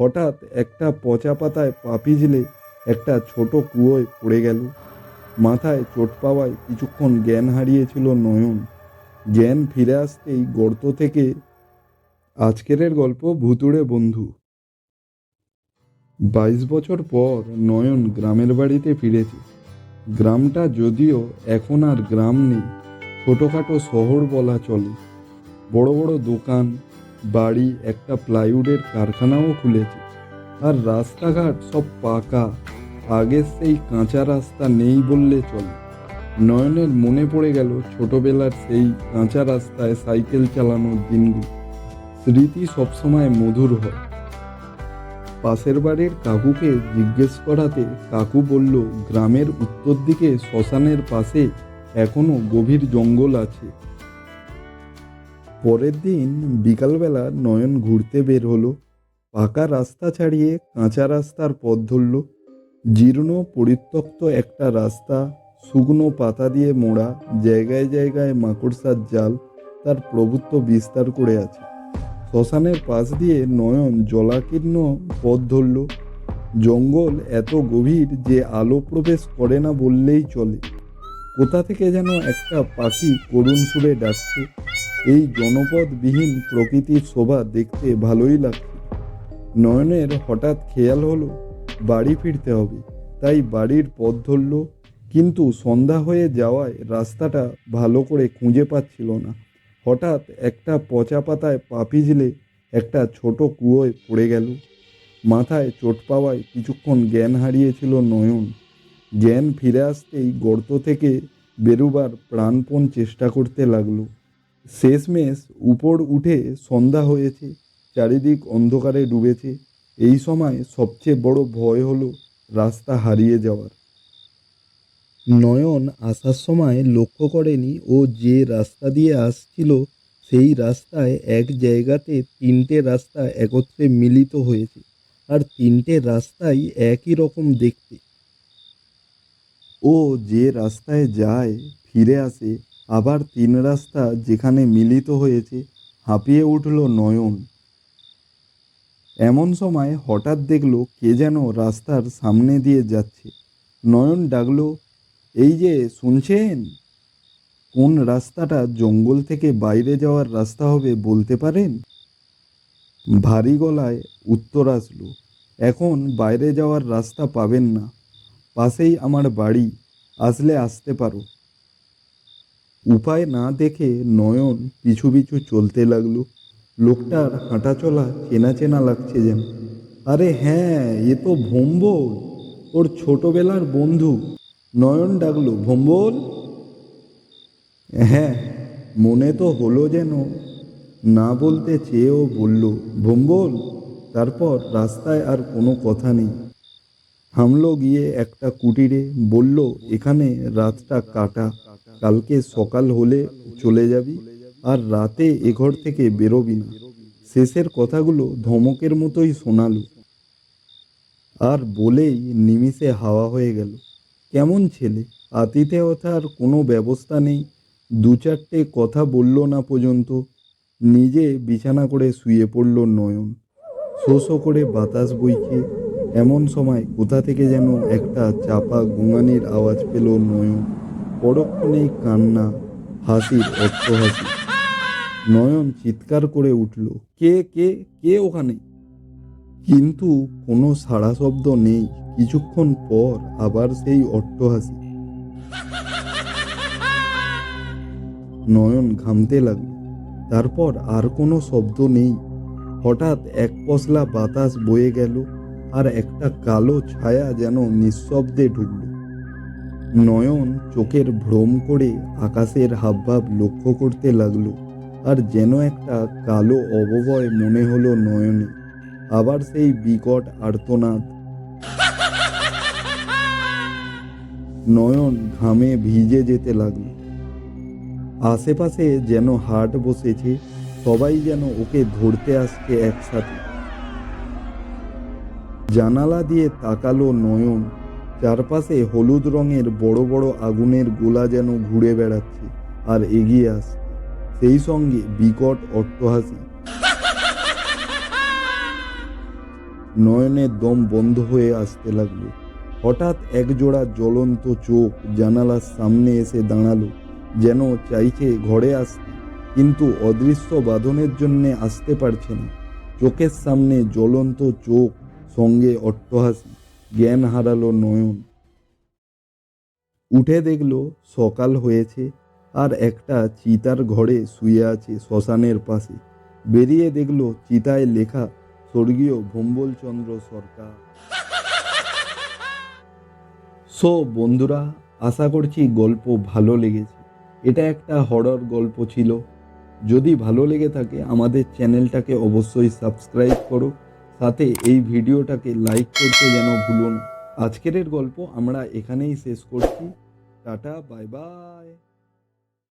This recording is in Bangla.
হঠাৎ একটা পচা পাতায় পা পিছলে একটা ছোট কুয়োয় পড়ে গেল। মাথায় চোট পাওয়ায় কিছুক্ষণ জ্ঞান হারিয়েছিল নয়ন। জ্ঞান ফিরে আসতেই গর্ত থেকে আজকের গল্প ভুতুড়ে বন্ধু। বাইশ বছর পর নয়ন গ্রামের বাড়িতে ফিরেছে। গ্রামটা যদিও এখন আর গ্রাম নেই, ছোটোখাটো শহর বলা চলে। বড় বড় দোকান বাড়ি, একটা প্লাইউডের কারখানাও খুলেছে। আর রাস্তাঘাট সব পাকা। আগের সেই কাঁচা রাস্তা নেই বললে চলে। নয়নের মনে পড়ে গেল ছোটবেলার সেই কাঁচা রাস্তায় সাইকেল চালানোর দিনগুলো। স্মৃতি সবসময় মধুর হয়। পাশের বাড়ির কাকুকে জিজ্ঞেস করাতে কাকু বলল, গ্রামের উত্তর দিকে শ্মশানের পাশে এখনও গভীর জঙ্গল আছে। পরের দিন বিকালবেলা নয়ন ঘুরতে বের হলো। পাকা রাস্তা ছাড়িয়ে কাঁচা রাস্তার পথ ধরল। জীর্ণ, পরিত্যক্ত একটা রাস্তা, শুকনো পাতা দিয়ে মোড়া, জায়গায় জায়গায় মাকড়সার জাল তার প্রভুত্ব বিস্তার করে আছে। শ্মশানের পাশ দিয়ে নয়ন জলাকীর্ণ পথ ধরল। জঙ্গল এত গভীর যে আলো প্রবেশ করে না বললেই চলে। কোথা থেকে যেন একটা পাখি করুণ সুরে ডাকছে। এই জনপদবিহীন প্রকৃতির শোভা দেখতে ভালোই লাগছে। নয়নের হঠাৎ খেয়াল হলো, বাড়ি ফিরতে হবে। তাই বাড়ির পথ ধরল, কিন্তু সন্ধ্যা হয়ে যাওয়ায় রাস্তাটা ভালো করে খুঁজে পাচ্ছিল না। হঠাৎ একটা পচা পাতায় পা পিছলে একটা ছোট কুয়োয় পড়ে গেল। মাথায় চোট পাওয়ায় কিছুক্ষণ জ্ঞান হারিয়েছিল নয়ন। জ্ঞান ফিরে আসতেই গর্ত থেকে বেরুবার প্রাণপণ চেষ্টা করতে লাগল। শেষমেশ উপর উঠে সন্ধ্যা হয়েছে, চারিদিক অন্ধকারে ডুবেছে। এই সময় সবচেয়ে বড় ভয় হলো রাস্তা হারিয়ে যাওয়ার। নয়ন আসার সময় লক্ষ্য করেনি ও যে রাস্তা দিয়ে আসছিল, সেই রাস্তায় এক জায়গাতে তিনটে রাস্তা একত্রে মিলিত হয়েছে আর তিনটে রাস্তাই একই রকম দেখতে। ও যে রাস্তায় যায়, ফিরে আসে আবার তিন রাস্তা যেখানে মিলিত হয়েছে, হাঁপিয়ে উঠল নয়ন। এমন সময় হঠাৎ দেখল কে যেন রাস্তার সামনে দিয়ে যাচ্ছে। নয়ন ডাকল, এই যে, শুনছেন? কোন রাস্তাটা জঙ্গল থেকে বাইরে যাওয়ার রাস্তা হবে বলতে পারেন? ভারী গলায় উত্তর আসলো, এখন বাইরে যাওয়ার রাস্তা পাবেন না। পাশেই আমার বাড়ি, আসলে আসতে পারো। উপায় না দেখে নয়ন পিছু পিছু চলতে লাগল। লোকটার হাঁটা চলা চেনা চেনা লাগছে যেন। আরে হ্যাঁ এ তো ভম্বল, ওর ছোটবেলার বন্ধু। নয়ন ডাকলো, ভম্বল? হ্যাঁ মনে তো হলো যেন। না বলতে চেয়েও বলল, ভম্বল, তারপর রাস্তায় আর কোনো কথা নেই। হামলো গিয়ে একটা কুটিরে বলল, এখানে রাতটা কাটা, কালকে সকাল হলে চলে যাবি আর রাতে এ ঘর থেকে বেরোবি না শেষের কথাগুলো ধমকের মতোই শোনালো আর বলেই নিমিষে হাওয়া হয়ে গেল। কেমন ছেলে? আতিথেয়তার কোনো ব্যবস্থা নেই। দু চারটে কথা বলল না পর্যন্ত নিজে বিছানা করে শুয়ে পড়ল নয়ন। শো শো করে বাতাস বইছে। এমন সময় কোথা থেকে যেন একটা চাপা গুঙানির আওয়াজ পেল নয়ন। পরক্ষণেই কান্না, হাসির হাসি নয়ন চিৎকার করে উঠল, কে কে কে ওখানে? কিন্তু কোনো সাড়া শব্দ নেই। কিছুক্ষণ পর আবার সেই অট্টহাসি। নয়ন ঘামতে লাগল। তারপর আর কোনো শব্দ নেই। হঠাৎ এক পশলা বাতাস বয়ে গেল। আর একটা কালো ছায়া যেন নিঃশব্দে ঢুকল। নয়ন চোখের ভ্রম করে আকাশের হাবভাব লক্ষ্য করতে লাগল, আর যেন একটা কালো অববয় মনে হলো নয়নে। আবার সেই বিকট আর্তনাদ। নয়ন ঘামে ভিজে যেতে লাগল। আশেপাশে যেন হাট বসেছে, সবাই যেন ওকে ধরতে আসছে একসাথে। জানালা দিয়ে তাকালো নয়ন। চারপাশে হলুদ রঙের বড় বড় আগুনের গোলা যেন ঘুরে বেড়াচ্ছে আর এগিয়ে আসছে। সেই সঙ্গে বিকট অট্টহাসি। নয়নের দম বন্ধ হয়ে আসতে লাগল। হঠাৎ একজোড়া জ্বলন্ত চোখ জানালার সামনে এসে দাঁড়াল, যেন চাইছে ঘরে আসতে। কিন্তু অদৃশ্য বাঁধনের জন্যে আসতে পারছে না। চোখের সামনে জ্বলন্ত চোখ সঙ্গে অট্টহাসি, জ্ঞান হারালো নয়ন। উঠে দেখল সকাল হয়েছে, আর একটা চিতার ঘরে শুয়ে আছে শ্মশানের পাশে। বেরিয়ে দেখল চিতায় লেখা স্বর্গীয় ভম্বলচন্দ্র সরকার। সো, বন্ধুরা, আশা করছি গল্প ভালো লেগেছে। এটা একটা হরর গল্প ছিল। যদি ভালো লেগে থাকে, আমাদের চ্যানেলটাকে অবশ্যই সাবস্ক্রাইব করো। সাথে এই ভিডিওটাকে লাইক করতে যেন ভুলো না আজকের গল্প আমরা এখানেই শেষ করছি। Tata bye bye